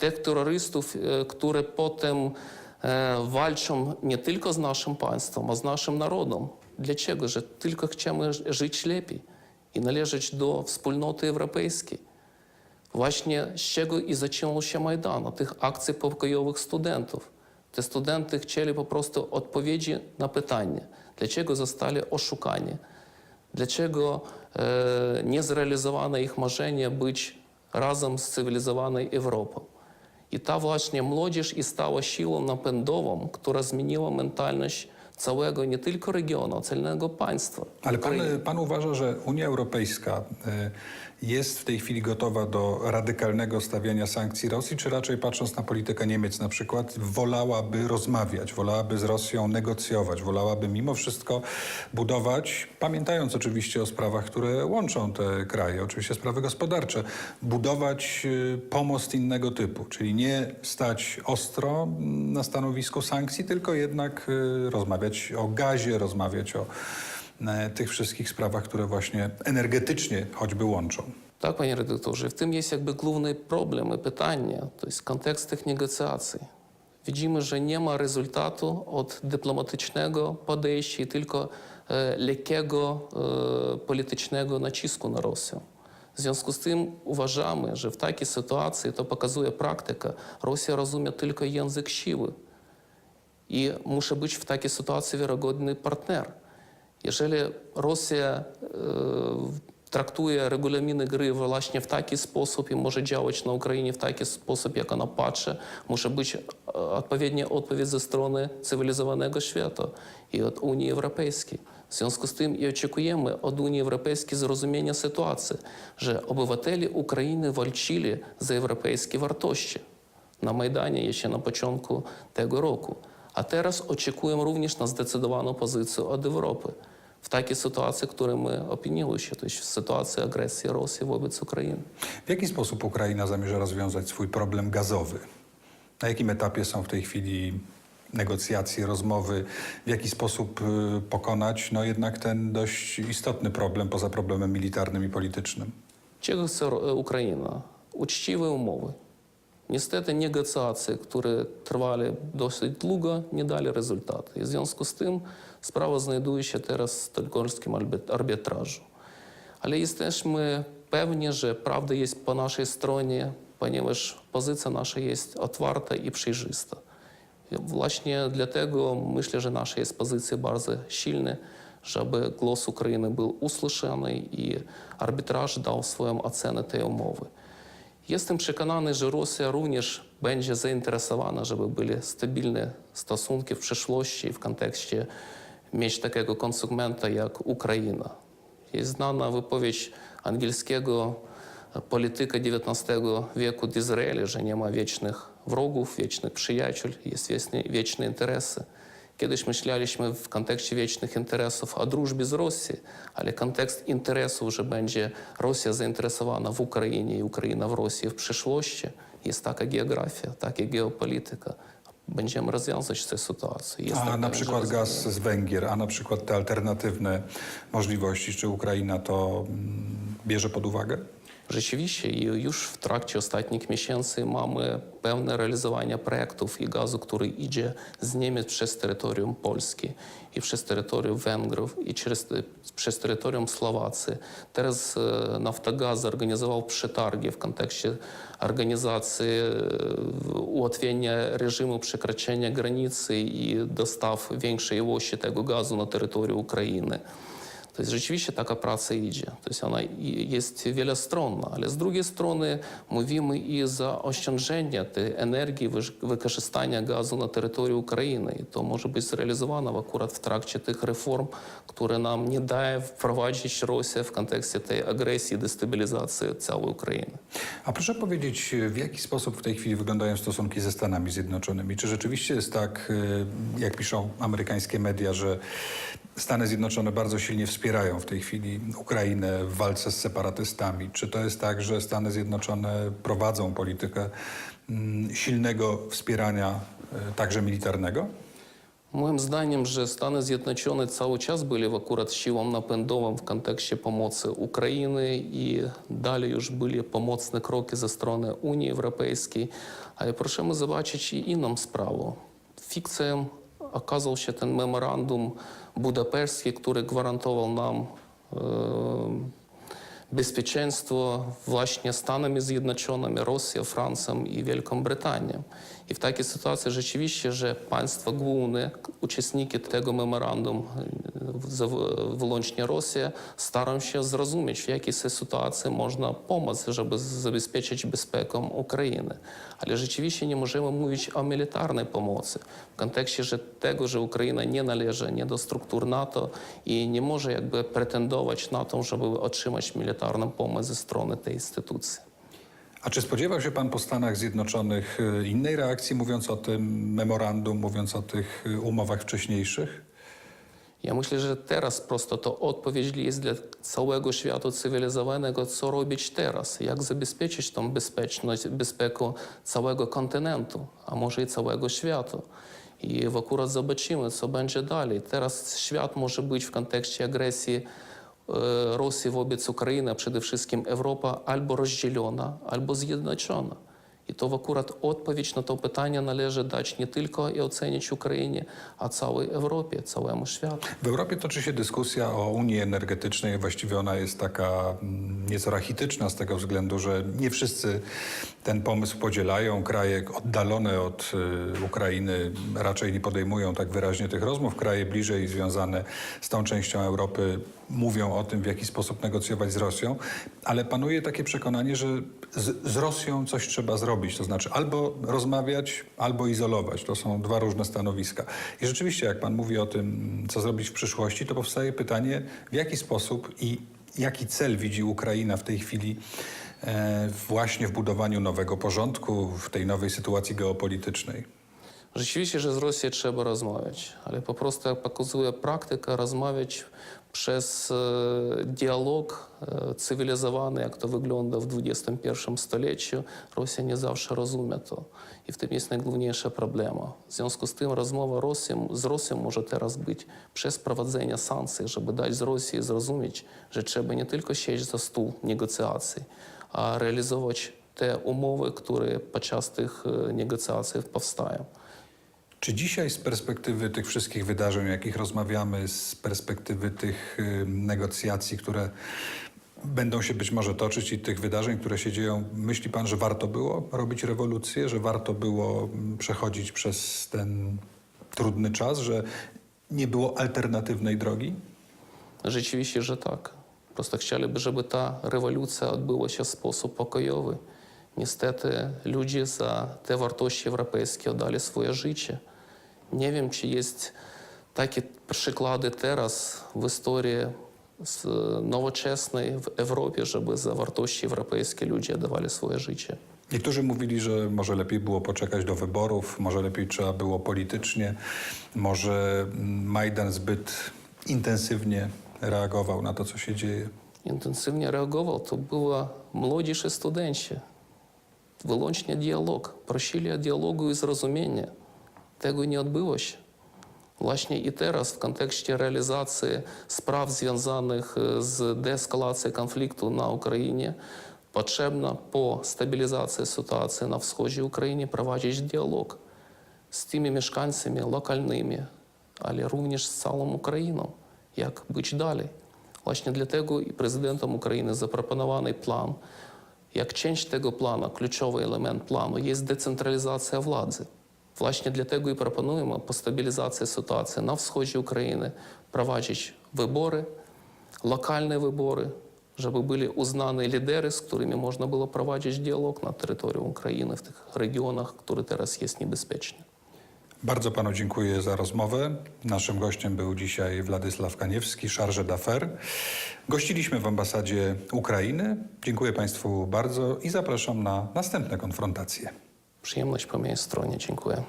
tych terrorystów, e, które potem e, walczą nie tylko z naszym państwem, a z naszym narodem. Dlaczego? Że tylko chcemy żyć lepiej i należeć do wspólnoty europejskiej. Właśnie z czego i zaczęło się Majdan, od tych akcji pokojowych studentów. Te studenty chcieli po prostu odpowiedzi na pytanie, dlaczego zostali oszukani, dlaczego e, nie zrealizowane ich marzenie być razem z cywilizowaną Europą. I ta właśnie młodzież i stała siłą napędową, która zmieniła mentalność całego nie tylko regionu, całego państwa. Ale pan, pan uważa, że Unia Europejska y, jest w tej chwili gotowa do radykalnego stawiania sankcji Rosji, czy raczej patrząc na politykę Niemiec na przykład, wolałaby rozmawiać, wolałaby z Rosją negocjować, wolałaby mimo wszystko budować, pamiętając oczywiście o sprawach, które łączą te kraje, oczywiście sprawy gospodarcze, budować y, pomost innego typu, czyli nie stać ostro mm, na stanowisku sankcji, tylko jednak y, rozmawiać o gazie, rozmawiać o e, tych wszystkich sprawach, które właśnie energetycznie choćby łączą. Tak, panie redaktorze, w tym jest jakby główny problem i pytanie, to jest kontekst tych negocjacji. Widzimy, że nie ma rezultatu od dyplomatycznego podejścia i tylko e, lekkiego e, politycznego nacisku na Rosję. W związku z tym uważamy, że w takiej sytuacji, to pokazuje praktyka, Rosja rozumie tylko język siły. Wiarygodny partner. Jeżeli Rosja e, traktuje regulaminy gry właśnie w taki sposób i może działać na Ukrainie w taki sposób, jak ona patrzy, musi być e, odpowiednia odpowiedź ze strony cywilizowanego świata i od Unii Europejskiej. W związku z tym i oczekujemy od Unii Europejskiej zrozumienia sytuacji, że obywatele Ukrainy walczyli za europejskie wartości na Majdanie jeszcze na początku tego roku. A teraz oczekujemy również na zdecydowaną pozycję od Europy w takiej sytuacji, w której my opiniujemy się, to jest w sytuacji agresji Rosji wobec Ukrainy. W jaki sposób Ukraina zamierza rozwiązać swój problem gazowy? Na jakim etapie są w tej chwili negocjacje, rozmowy? W jaki sposób y, pokonać no jednak ten dość istotny problem poza problemem militarnym i politycznym? Czego chce Ukraina? Uczciwe umowy. Się teraz w stokholmskim arbit- arbitrażu. Ale jesteśmy pewni, że prawda jest po naszej stronie, ponieważ pozycja nasza jest otwarta i przejrzysta. I Właśnie dlatego myślę, że nasza jest pozycja bardzo silna, żeby głos Ukrainy był usłyszany i arbitraż dał swoją ocenę tej umowy. Jestem przekonany, że Rosja również będzie zainteresowana, żeby były stabilne stosunki w przyszłości w kontekście mieć takiego konsumenta jak Ukraina. Jest znana wypowiedź angielskiego polityka XIX wieku Dizraeli, że nie ma wiecznych wrogów, wiecznych przyjaciół, jest wieczne interesy. Kiedyś myśleliśmy w kontekście wiecznych interesów o drużbie z Rosją, ale kontekst interesów, że będzie Rosja zainteresowana w Ukrainie i Ukraina w Rosji w przyszłości, jest taka geografia, taka geopolityka. Będziemy rozwiązać tę sytuację. Jestem A na przykład gaz z Węgier, a na przykład te alternatywne możliwości, czy Ukraina to mm, bierze pod uwagę? Rzeczywiście już w trakcie ostatnich miesięcy mamy pewne realizowanie projektów i gazu, który idzie z Niemiec przez terytorium Polski i przez terytorium Węgrów i przez, przez terytorium Słowacji. Teraz e, Naftogaz zorganizował przetargi w kontekście organizacji e, ułatwienia reżimu przekroczenia granicy i dostaw większej ilości tego gazu na terytorium Ukrainy. To rzeczywiście taka praca idzie. To jest ona jest wielostronna, ale z drugiej strony mówimy i za oszczędzenie tej energii, wykorzystania gazu na terytorium Ukrainy. I to może być zrealizowane akurat w trakcie tych reform, które nam nie daje wprowadzić Rosję w kontekście tej agresji, destabilizacji całej Ukrainy. A proszę powiedzieć, w jaki sposób w tej chwili wyglądają stosunki ze Stanami Zjednoczonymi? Czy rzeczywiście jest tak, y, jak piszą amerykańskie media, że Stany Zjednoczone bardzo silnie wspierają w tej chwili Ukrainę w walce z separatystami? Czy to jest tak, że Stany Zjednoczone prowadzą politykę mm, silnego wspierania, y, także militarnego? Moim zdaniem, że Stany Zjednoczone cały czas byli akurat siłą napędową w kontekście pomocy Ukrainy i dalej już byli pomocne kroki ze strony Unii Europejskiej, ale proszę zobaczyć i inną sprawę. Fikcją okazał się ten memorandum budapeszski, który gwarantował nam e, Francją i Wielką Brytanią. I w takiej sytuacji rzeczywiście, że państwa główne, uczestniki tego memorandum, e, za- wyłącznie Rosja, starają się zrozumieć, w jakiej sytuacji można pomóc, żeby zabezpieczyć bezpiekę Ukrainy. Ale rzeczywiście nie możemy mówić o militarnej pomocy w kontekście że tego, że Ukraina nie należy nie do struktur NATO i nie może jakby pretendować na to, żeby otrzymać militarną pomoc ze strony tej instytucji. A czy spodziewał się pan po Stanach Zjednoczonych y, innej reakcji, mówiąc o tym memorandum, mówiąc o tych y, umowach wcześniejszych? Ja myślę, że teraz prosto to odpowiedź jest dla całego świata cywilizowanego, co robić teraz, jak zabezpieczyć tą bezpieczność, bezpiekę całego kontynentu, a może i całego świata. I akurat zobaczymy, co będzie dalej. Teraz świat może być w kontekście agresji Rosji wobec Ukrainy, a przede wszystkim Europa albo rozdzielona, albo zjednoczona. I to akurat odpowiedź na to pytanie należy dać nie tylko i ocenić Ukrainie, a całej Europie, całemu światu. W Europie toczy się dyskusja o Unii Energetycznej. Właściwie ona jest taka mm, nieco rachityczna z tego względu, że nie wszyscy ten pomysł podzielają. Kraje oddalone od y, Ukrainy raczej nie podejmują tak wyraźnie tych rozmów. Kraje bliżej związane z tą częścią Europy mówią o tym, w jaki sposób negocjować z Rosją, ale panuje takie przekonanie, że z, z Rosją coś trzeba zrobić. To znaczy albo rozmawiać, albo izolować. To są dwa różne stanowiska. I rzeczywiście, jak pan mówi o tym, co zrobić w przyszłości, to powstaje pytanie, w jaki sposób i jaki cel widzi Ukraina w tej chwili e, właśnie w budowaniu nowego porządku, w tej nowej sytuacji geopolitycznej. Trzeba rozmawiać, ale po prostu jak pokazuje praktyka, rozmawiać przez e, dialog e, cywilizowany, jak to wygląda w XXI stuleciu, Rosja nie zawsze rozumie to. I w tym jest najgłówniejsza problema. W związku z tym rozmowa Rosji, z Rosją może teraz być przez prowadzenie sankcji, żeby dać z Rosji zrozumieć, że trzeba nie tylko siedzieć za stół negocjacji, a realizować te umowy, które podczas tych e, negocjacji powstają. Czy dzisiaj z perspektywy tych wszystkich wydarzeń, o jakich rozmawiamy, z perspektywy tych y, negocjacji, które będą się być może toczyć i tych wydarzeń, które się dzieją, myśli pan, że warto było robić rewolucję, że warto było mm, przechodzić przez ten trudny czas, że nie było alternatywnej drogi? Rzeczywiście, że tak. Просто chcieliby, żeby ta rewolucja odbyła się w sposób pokojowy. Niestety ludzie za te wartości europejskie oddali swoje życie. Nie wiem, czy jest takie przykłady teraz w historii z- nowoczesnej w Europie, żeby za wartości europejskie ludzie oddawali swoje życie. Niektórzy mówili, że może lepiej było poczekać do wyborów, może lepiej trzeba było politycznie, może Majdan zbyt intensywnie reagował na to, co się dzieje. Intensywnie reagował, to była młodzieży studenci. Wyłącznie dialog. Prosili o dialogu i zrozumienia. tego nie odbyło się. Właśnie i teraz w kontekście realizacji spraw związanych z deeskalaцією konfliktu na Ukrainie potrzebna po stabilizacji sytuacji na wschodzie Ukrainy prowadzić dialog з тими мешканцями локальними, але również з цілою Україною, як бути далі. Власне, для того і президентом України запропонований план. Як ченч того плану, ключовий елемент плану є децентралізація влади. Władzy. Właśnie dlatego i proponujemy po stabilizacji sytuacji na wschodzie Ukrainy prowadzić wybory, lokalne wybory, żeby byli uznani liderzy, z którymi można było prowadzić dialog na terytorium Ukrainy, w tych regionach, które teraz jest niebezpieczne. Bardzo panu dziękuję za rozmowę. Naszym gościem był dzisiaj Władysław Kaniewski, charge d'affaires. Gościliśmy w ambasadzie Ukrainy. Dziękuję państwu bardzo i zapraszam na następne konfrontacje. Przyjemność po mojej stronie. Dziękuję.